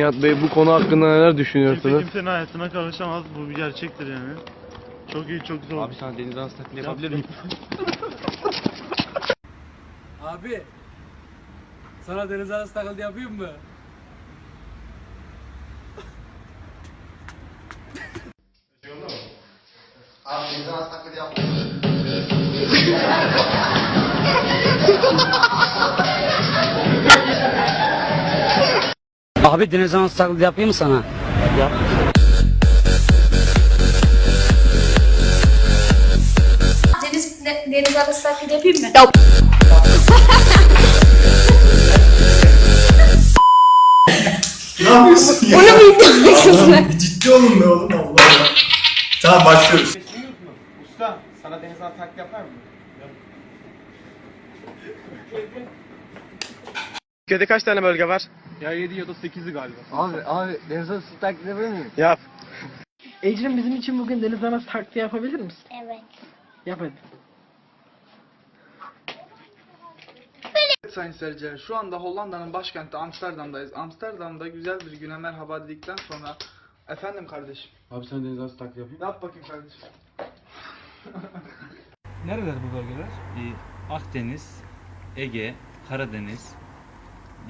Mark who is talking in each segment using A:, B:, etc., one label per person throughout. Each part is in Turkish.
A: Nihat Bey bu konu hakkında neler
B: Kimse
A: düşünüyorsunuz?
B: kimsenin hayatına karışamaz. Bu bir gerçektir yani. Çok iyi, çok zor.
A: Abi sana deniz anası taklidi yapabilir miyim?
C: Abi. Sana deniz arası taklidi yapayım mı?
D: Abi deniz anası taklidi yapayım mı sana?
E: Deniz, de- deniz arası taklidi yapayım mı?
F: Ne yapıyorsun ya? Allah'ım bir ciddi olun be oğlum Allah Allah. Tamam başlıyoruz.
G: Usta sana deniz anası taklidi yapar mı?
A: Türkiye'de kaç tane bölge var?
B: Ya 7 ya da 8'i galiba.
A: Abi abi deniz anası taklidi yapabilir miyim? Yap.
H: Ecrin bizim için bugün deniz anası taklidi yapabilir misin?
E: Evet.
H: Yap hadi.
G: Sayın seyirciler şu anda Hollanda'nın başkenti Amsterdam'dayız. Amsterdam'da güzel bir güne merhaba dedikten sonra Efendim kardeşim.
B: Abi sen deniz anası taklidi yapayım.
G: Yap bakayım kardeşim.
C: Nereler bu bölgeler?
I: Ee, Akdeniz, Ege, Karadeniz,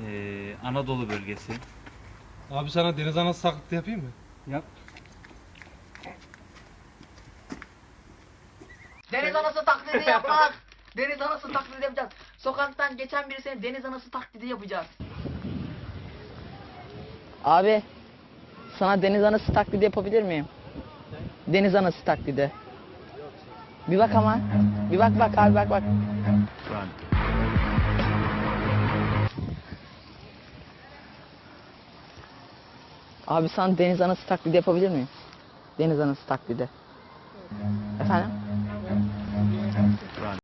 I: ee, Anadolu bölgesi.
A: Abi sana deniz anası taklidi yapayım mı?
C: Yap.
H: Deniz anası taklidi yapmak. Deniz anası taklidi yapacağız. Sokaktan geçen birisine deniz anası taklidi yapacağız. Abi, sana deniz anası taklidi yapabilir miyim? Deniz anası taklidi. Bir bak ama. Bir bak bak abi bak bak. Abi sen deniz anası taklidi yapabilir miyim? Deniz anası taklidi. Efendim?